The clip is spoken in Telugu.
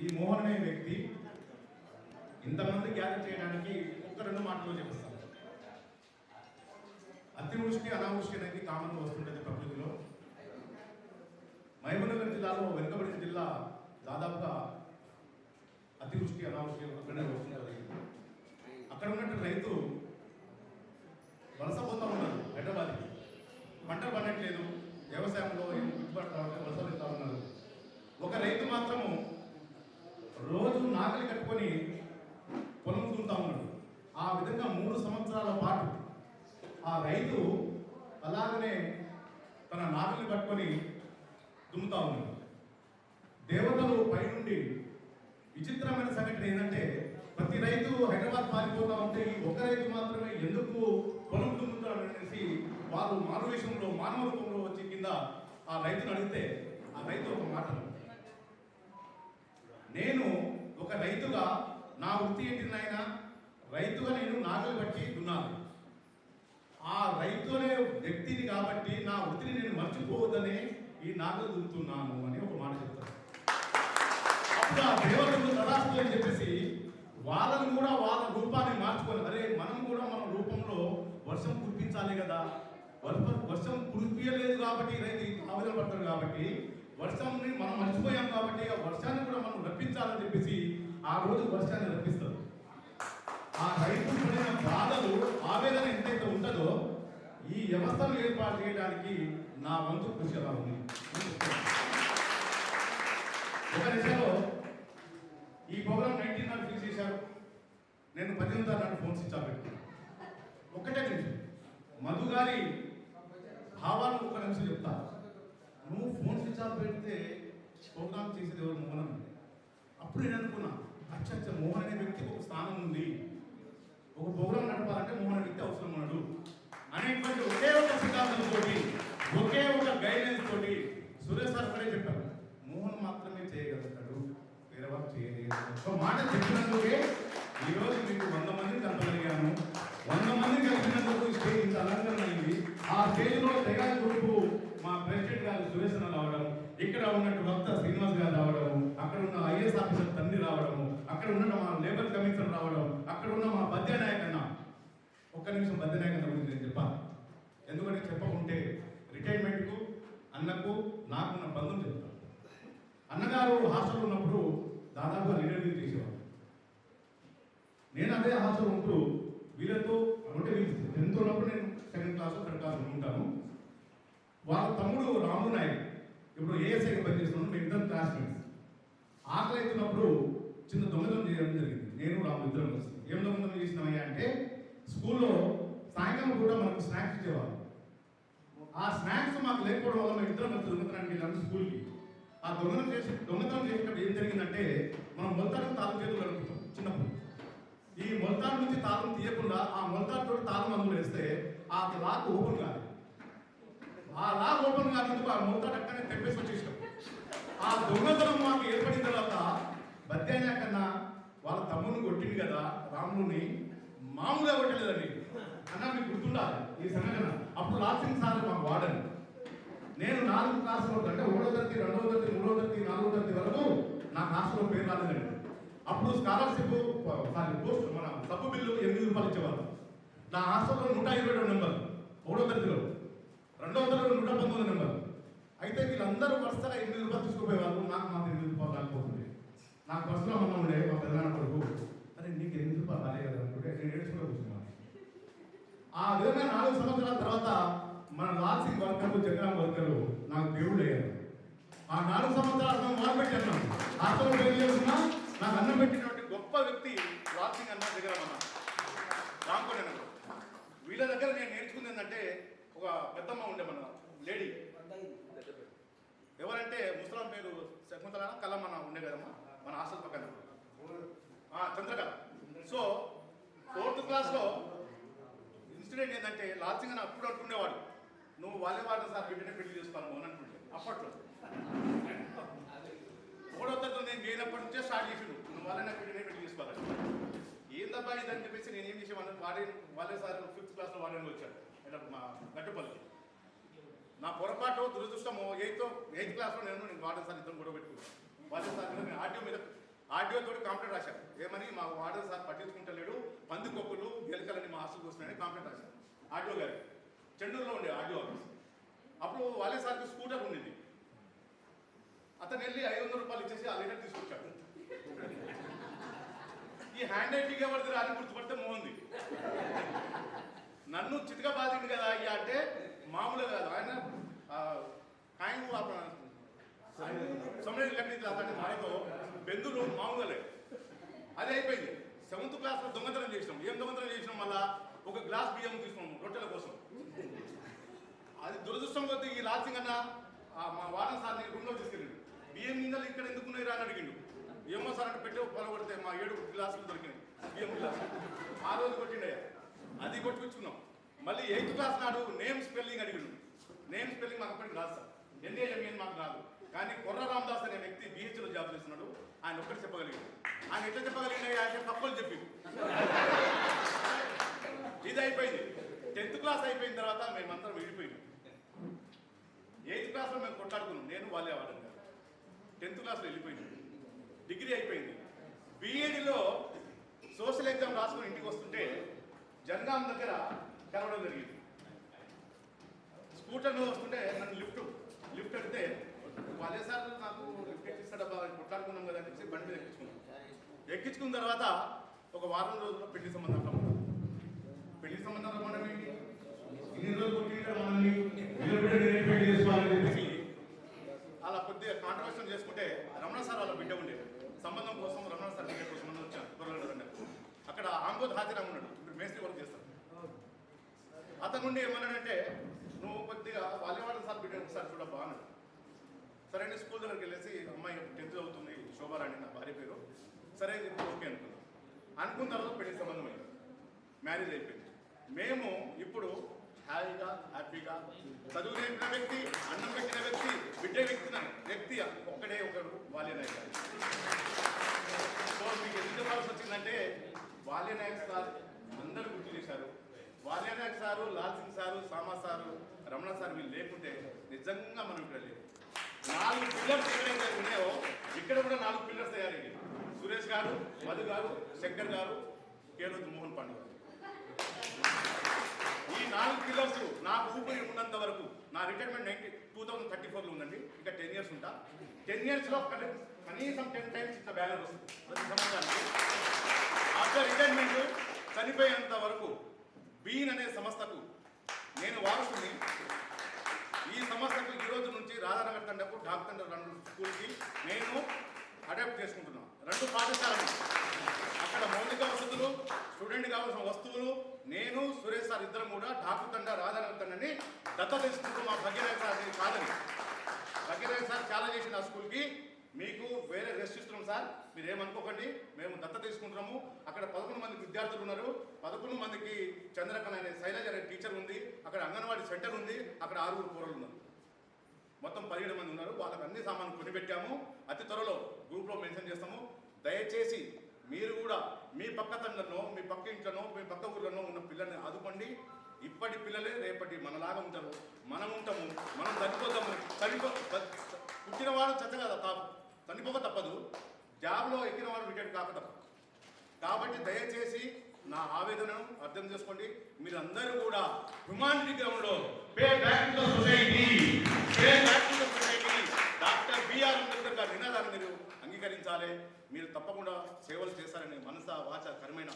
ఈ మోహన్ అనే వ్యక్తి ఇంతమంది గ్యాదర్ చేయడానికి ఒక్క రెండు మాటలు చెప్పిస్తాను. అతివృష్టి అనావృష్టి అనేది కామన్గా వస్తుంటుంది ప్రకృతిలో. మహబూబ్నగర్ జిల్లాలో వెనుకబడిన జిల్లా దాదాపుగా అతివృష్టి అనావృష్టి అక్కడనే వస్తుంటుంది. అక్కడ ఉన్నట్టు రైతు వలస పోతా ఉన్నారు హైదరాబాద్కి పంట పండట్లేదు వ్యవసాయంలో ఏం గిట్టుబాటు రావట్లేదు వలస వెళ్తా ఉన్నారు ఒక రైతు మాత్రము రోజు నాగలి కట్టుకొని పొలం దున్నుతా ఉన్నాడు ఆ విధంగా మూడు సంవత్సరాల పాటు ఆ రైతు అలాగనే తన నాగలిని పట్టుకొని దుమ్ముతా ఉన్నాడు. దేవతలు పైనుండి విచిత్రమైన సంఘటన ఏంటంటే ప్రతి రైతు హైదరాబాద్ పారిపోతా ఉంటే ఈ ఒక రైతు మాత్రమే ఎందుకు పొలం దుమ్ముతాడు అనేసి వాళ్ళు మానవేశంలో మానవ రూపంలో వచ్చి కింద ఆ రైతును అడిగితే ఆ రైతు ఒక మాట నేను ఒక రైతుగా నా వృత్తి ఏంటి నాయనా? రైతుగా నేను నాగలు బట్టి దున్నాను ఆ రైతు అనే వ్యక్తిని కాబట్టి నా వృత్తిని నేను మర్చిపోవద్దని ఈ నాగలు దున్నుతున్నాను అని ఒక మాట చెప్తాను అప్పుడు ఆ దేవతలు తదాస్తు అని చెప్పేసి వాళ్ళని కూడా వాళ్ళ రూపాన్ని మార్చుకొని అరే మనం కూడా మన రూపంలో వర్షం కురిపించాలి కదా. వర్షం వర్షం కురిపించలేదు కాబట్టి రైతు ఇంత ఆవేదన పడతాడు కాబట్టి వర్షంని మనం మర్చిపోయాం కాబట్టి ఆ వర్షాన్ని కూడా మనం రప్పించాలని చెప్పేసి ఆ రోజు వర్షాన్ని రప్పిస్తారు. ఆ రైతు పడిన బాధలు ఆవేదన ఎంతైతే ఉంటుందో ఈ వ్యవస్థను ఏర్పాటు చేయడానికి నా వంతు కృషి అలా ఉంది. ఒక దిశలో ఈ ప్రోగ్రామ్ నైన్టీన్ నాట్ ఫిక్స్ చేశారు. నేను పద్దెనిమిది నాడు ఫోన్ స్విచ్ ఆఫ్ పెట్టాను ఒక్కటే నిమిషం. మధు గారి భావాలు ఒక నిమిషం చెప్తా. నువ్వు ఫోన్ స్విచ్ ఆఫ్ పెడితే ప్రోగ్రామ్ చేసేది ఎవరు మోహన్ అప్పుడు నేను అనుకున్నా అచ్చ అచ్చ మోహన్ అనే వ్యక్తికి ఒక స్థానం ఉంది. ఒక ప్రోగ్రామ్ నడపాలంటే మోహన్ వ్యక్తి అవసరం ఉన్నాడు. అనేటువంటి ఒకే ఒక సిద్ధాంతంతో ఒకే ఒక గైడ్లైన్స్ తోటి సురేష్ సార్ అక్కడే చెప్పారు. మోహన్ మాత్రమే చేయగలుగుతాడు వేరే వాళ్ళు చేయలేదు. ఒక మాట చెప్పినందుకే ఈరోజు మీకు వంద మంది కలపగలిగాను వంద మంది కలిపినందుకు స్టేజ్ ఇంత అలంకరణ అయింది. ఆ స్టేజ్లో గ్రూపు మా ప్రెసిడెంట్ గారు సురేష్ అన్న రావడం ఇక్కడ ఉన్నట్టు భక్త శ్రీనివాస్ గారు రావడం అక్కడ ఉన్న ఐఏఎస్ ఆఫీసర్ తండ్రి రావడము అక్కడ ఉన్న మా లేబర్ కమిషనర్ రావడం అక్కడ ఉన్న మా బద్య నాయక్ అన్న ఒక్క నిమిషం బద్య నాయక్ అన్న గురించి నేను చెప్పాలి ఎందుకంటే చెప్పకుంటే రిటైర్మెంట్కు అన్నకు నాకున్న బంధం చెప్తాను అన్నగారు హాస్టల్ ఉన్నప్పుడు దాదాపుగా రిటైర్మెంట్ చేసేవాడు నేను అదే హాస్టల్ ఉంటూ వీళ్ళతో అంటే వీళ్ళు టెన్త్ ఉన్నప్పుడు నేను సెకండ్ క్లాస్ థర్డ్ క్లాస్ ఉంటాను. వాళ్ళ తమ్ముడు రాము నాయక్ ఇప్పుడు ఏఎస్ఐకి పనిచేస్తున్నాను మేము ఇద్దరం క్లాస్మేట్స్ ఆకలి అవుతున్నప్పుడు చిన్న దొంగతనం చేయడం జరిగింది. నేను రాము ఇద్దరం కలిసి. ఏం దొంగతనం చేసినామయ్యా అంటే స్కూల్లో సాయంకాలం కూడా మనకు స్నాక్స్ ఇచ్చేవాళ్ళు. ఆ స్నాక్స్ మాకు లేకపోవడం వల్ల మేము ఇద్దరం కలిసి దొంగతనానికి వెళ్ళాము స్కూల్కి. ఆ దొంగతనం చేసి దొంగతనం చేసేటప్పుడు ఏం జరిగిందంటే మనం మొలతాడు తాళం చేతులు అనుకుంటాం చిన్నప్పుడు. ఈ మొలతాడు నుంచి తాళం తీయకుండా ఆ మొలతాడుతో తాళం అందులో వేస్తే ఆ లాక్ ఓపెన్ కాదు. ఆ లాక్ ఓపెన్ కానందుకు ఆ మొలతాడు అక్కడనే తెప్పేసి వచ్చేసాం ఆ దొంగతనం మాకు ఏర్పడిన తర్వాత బద్యాన్యా కన్నా వాళ్ళ తమ్ముని కొట్టింది కదా రాముని మామూలుగా కొట్టలేదండి. అన్న మీకు గుర్తుండాలి ఈ సంఘటన. అప్పుడు లాసింగ్ సార్ మాకు వాడని నేను నాలుగు క్లాసులు అంటే ఒకటో తరగతి రెండవ తరగతి మూడో తరగతి నాలుగో తరగతి వరకు నా క్లాసులో పేరు రాలేదండి. అప్పుడు స్కాలర్షిప్ సారీ పోస్ట్ మన సబ్బు బిల్లు ఎనిమిది రూపాయలు ఇచ్చేవారు నా హాస్టల్లో నూట ఇరవై రెండు నెంబర్ ఒకటో తరగతిలో. రెండవ తరగతి నూట పంతొమ్మిది నెంబర్ అయితే వీళ్ళందరూ వరుసగా ఎనిమిది రూపాయలు తీసుకుపోయేవాళ్ళు నాకు మాత్రం ఎనిమిది రూపాయలు రాకపోతుంది నాకు పర్సనల్ అమ్మ ఉండే మా పెద్దనాన్న కొడుకు అరే నీకు ఎనిమిది రూపాయలు రాలేదు అనుకుంటే నేను ఏడ్చుకుంటూ కూర్చున్నాను. ఆ విధంగా నాలుగు సంవత్సరాల తర్వాత మన లాల్సింగ్ వర్కర్లు జగన్ వర్కర్లు నాకు దేవుడు అయ్యారు ఆ నాలుగు సంవత్సరాలు అన్నం మొదలు పెట్టాను హాస్టల్ పేరు చేసుకున్నా నాకు అన్నం పెట్టినటువంటి గొప్ప వ్యక్తి లాస్టింగ్ అన్న జగన్ అన్న. రాంకోనే వీళ్ళ దగ్గర నేను నేర్చుకుంది ఏంటంటే ఒక పెద్దమ్మ ఉండే మన లేడీ. ఎవరంటే ముసలాం పేరు శకుంతల కలమ్మన్న ఉండే కదమ్మా మన హాస్టల్ పక్కన. చంద్రకళ. సో ఫోర్త్ క్లాస్లో ఇన్సిడెంట్ ఏంటంటే లాస్టింగ్ అని అప్పుడు అంటుండేవాడు నువ్వు వాళ్ళే వాటర్ సార్ బిడ్డనే పెళ్ళి చేస్తాను మోహన్ అనుకుంటే. అప్పట్లో. మూడో తరగతి నేను చేయనప్పటి నుంచే స్టార్ట్ చేసిండు. నువ్వు వాళ్ళనే బిడ్డనే పెళ్ళి చేసుకోవాలి ఏందబ్బా ఇదని చెప్పేసి నేను ఏం చేసేవాడిని? వాడే వాళ్ళే సార్ ఫిఫ్త్ క్లాస్లో వాడని వచ్చాడు అంటే మా గట్టుపల్లి. నా పొరపాటు దురదృష్టము ఎయిత్ ఎయిత్ క్లాస్లో నేను నేను వాడే సార్ ఇద్దరు గొడవ పెట్టుకున్నాను వాళ్ళే సార్ నేను ఆడియో మీద ఆర్డీఓ తోటి కాంప్లైంట్ రాశారు. ఏమని మా వార్డెన్ సార్ పట్టించుకుంటలేడు పందికొక్కులు గెలకలని మా హాస్టల్కి వస్తున్నాయని కాంప్లైంట్ రాశారు. ఆర్డీఓ గారికి చెండూరులో ఉండే ఆర్డీ ఆఫీస్. అప్పుడు వాళ్ళే సార్కి స్కూటర్ ఉండింది అతను వెళ్ళి ఐదు వందల రూపాయలు ఇచ్చేసి ఆ లెటర్ తీసుకొచ్చాడు. ఈ హ్యాండ్ రైటింగ్ ఎవరిది రాని గుర్తుపడితే మోంది. నన్ను చితక బాధింది కదా అయ్యా అంటే మామూలు కాదు. ఆయన కాయం సమయం కట్టింది అతని మనతో బెందులు మామూలుగా అదే అయిపోయింది. సెవెంత్ క్లాస్లో దొంగతనం చేసినాం. ఏం దొంగతనం చేసినాం? మళ్ళా ఒక గ్లాస్ బియ్యం తీసుకున్నాం రొట్టెల కోసం. అది దురదృష్టం కొద్ది ఈ లాల్సింగ్ అన్న మా వారం సార్ నేను రూమ్లో తీసుకెళ్ళిండు. బియ్యం గింజలు ఇక్కడ ఎందుకు ఉన్నాయి రా అని అడిగిండు. ఏమో సార్ అంటే పెట్టి పొలగొడితే మా ఏడు గ్లాసులు దొరికినాయి. బియ్యం గ్లాసులు ఆ రోజు కొట్టిండయ్యా. అది కొట్టుకొచ్చుకున్నాం. మళ్ళీ ఎయిత్ క్లాస్ నాడు నేమ్ స్పెల్లింగ్ అడిగిండు. నేమ్ స్పెల్లింగ్ మాకు అప్పటికి రాదు సార్. ఎన్ఏఎంఎన్ మాకు రాదు. కానీ కొర్ర రామదాస్ అనే వ్యక్తి బిహెచ్లో జాబ్ చేస్తున్నాడు. ఆయన ఒక్కటి చెప్పగలిగాడు. ఆయన ఎట్లా చెప్పగలిగినాయి ఆయన తప్పులు చెప్పింది ఇది అయిపోయింది. టెన్త్ క్లాస్ అయిపోయిన తర్వాత మేమందరం విడిపోయినాం. ఎయిత్ క్లాస్లో మేము కొట్లాడుకున్నాం. నేను వాళ్ళే వాళ్ళం టెన్త్ క్లాస్లో వెళ్ళిపోయినాం. డిగ్రీ అయిపోయింది. బీఏడిలో సోషల్ ఎగ్జామ్ రాసుకుని ఇంటికి వస్తుంటే జనగాం దగ్గర కలవడం జరిగింది. స్కూటర్ మీద వస్తుంటే నన్ను లిఫ్ట్ లిఫ్ట్ అడిగితే వాళ్ళే సార్ నాకు లిఫ్ట్ ఎక్కిస్తాడబ్బా కొట్లాడుకున్నాం కదా అని చెప్పి బండి మీద ఎక్కించుకున్నాం. ఎక్కించుకున్న తర్వాత ఒక వారం రోజుల్లో పెళ్ళి సంబంధం పెళ్ళి సంబంధాలు రమ్మడం ఏంటి? ఇన్ని రోజులు పుట్టిన మనల్ని. పెళ్ళి చేసుకోవాలని చెప్పేసి అలా కొద్దిగా కాంట్రవర్షన్ చేసుకుంటే రమణ సార్ వాళ్ళ బిడ్డ ఉండే. సంబంధం కోసం రమణ సార్ బిడ్డ కోసం మనం వచ్చాను కుర్రలు రెండు అక్కడ ఆంగోద్ హాజీరామ్ ఉన్నాడు. ఇప్పుడు మేస్త్రి వర్క్ చేస్తాడు. అతను నుండి ఏమన్నాడంటే నువ్వు కొద్దిగా వాళ్ళేవాళ్ళ సార్ బిడ్డ ఒకసారి చూడ అన్నాడు. సరే అండి స్కూల్ దగ్గరికి వెళ్ళేసి అమ్మాయి టెన్త్ అవుతుంది శోభారాణి నా భార్య పేరు. సరే ఓకే అనుకున్నాం. అనుకున్న తర్వాత పెళ్ళి సంబంధం అయింది మ్యారేజ్ అయిపోయింది. మేము ఇప్పుడు హాయిగా హ్యాపీగా చదువు నేర్పిన వ్యక్తి అన్నం పెట్టిన వ్యక్తి బిడ్డ వ్యక్తిన వ్యక్తి ఒక్కడే ఒకడు వాల్యనాయక్ గారు సో మీకు ఎందుకు చెప్పాల్సి వచ్చిందంటే వాల్యనాయక్ సార్ అందరూ గుర్తు చేశారు. Valyanayak sir Lal Singh sir Sama sir Ramana sir వీళ్ళు లేకుంటే నిజంగా మనం ఇక్కడ లేవు నాలుగు పిల్లర్స్ ఎక్కడైతే ఉన్నాయో ఇక్కడ కూడా నాలుగు పిల్లర్స్ తయారయ్యాయి సురేష్ గారు మధు గారు శంకర్ గారు కేలోత్ మోహన్ పాండే గారు. నాలుగు పిల్లర్స్ నాకు ఊపిరి ఉన్నంత వరకు నా retirement ninety two thousand thirty ఫోర్లో ఉందండి. ఇంకా టెన్ ఇయర్స్ ఉంటా. టెన్ ఇయర్స్లో కనీసం టెన్ టైమ్స్ ఇంత బ్యాలెన్స్ వస్తుంది. ప్రతి సంవత్సరానికి. ఆఫ్టర్ రిటైర్మెంట్ చనిపోయేంత వరకు బీన్ అనే సంస్థకు నేను వారసుని. ఈ సంస్థకు ఈ రోజు నుంచి రాధానగర్ తండకు డాక్టర్ రెండు స్కూల్కి నేను అడాప్ట్ చేసుకుంటున్నాను రెండు పాఠశాలలు. అక్కడ మౌలిక వసతులు స్టూడెంట్ కావాల్సిన వస్తువులు నేను సురేష్ సార్ ఇద్దరం కూడా డాక్టర్ తండ రాధానగర్ తండని దత్త తీసుకుంటూ మా భగీరథ సార్ కాదని. భగీరథ సార్ చాలా చేసిన ఆ స్కూల్కి మీకు వేరే రెస్ట్ ఇస్తున్నాం సార్. మీరు ఏమనుకోకండి మేము దత్త తీసుకుంటున్నాము. అక్కడ పదకొండు మంది విద్యార్థులు ఉన్నారు. పదకొండు మందికి చంద్రకళ అనే శైలజ అనే టీచర్ ఉంది. అక్కడ అంగన్వాడీ సెంటర్ ఉంది. అక్కడ ఆరుగురు కూరలు ఉన్నారు. మొత్తం పదిహేడు మంది ఉన్నారు. వాళ్ళకి అన్ని సామాన్లు కొనిపెట్టాము అతి త్వరలో గ్రూప్లో మెన్షన్ చేస్తాము. దయచేసి మీరు కూడా మీ పక్క తండ్రిలో మీ పక్క ఇంట్లోనో మీ పక్క ఊర్లోనో పిల్లల్ని ఆదుకోండి ఇప్పటి పిల్లలే రేపటి మనలాగా ఉంటారు. మనం ఉంటాము మనం చనిపోతాము. చనిపో పుట్టిన వాడు కదా తాపు చనిపోక తప్పదు. జాబ్లో ఎక్కిన వాడు రిటైర్ కాక తప్పదు కాబట్టి దయచేసి నా ఆవేదనను అర్థం చేసుకోండి. మీరందరూ కూడా హ్యుమానిటీ గ్రౌండ్లో pay back to the society pay back to the society. Doctor BR Ambedkar గారి నినాదాన్ని మీరు అంగీకరించాలి. మీరు తప్పకుండా సేవలు చేస్తారని మనస వాచ కరమైన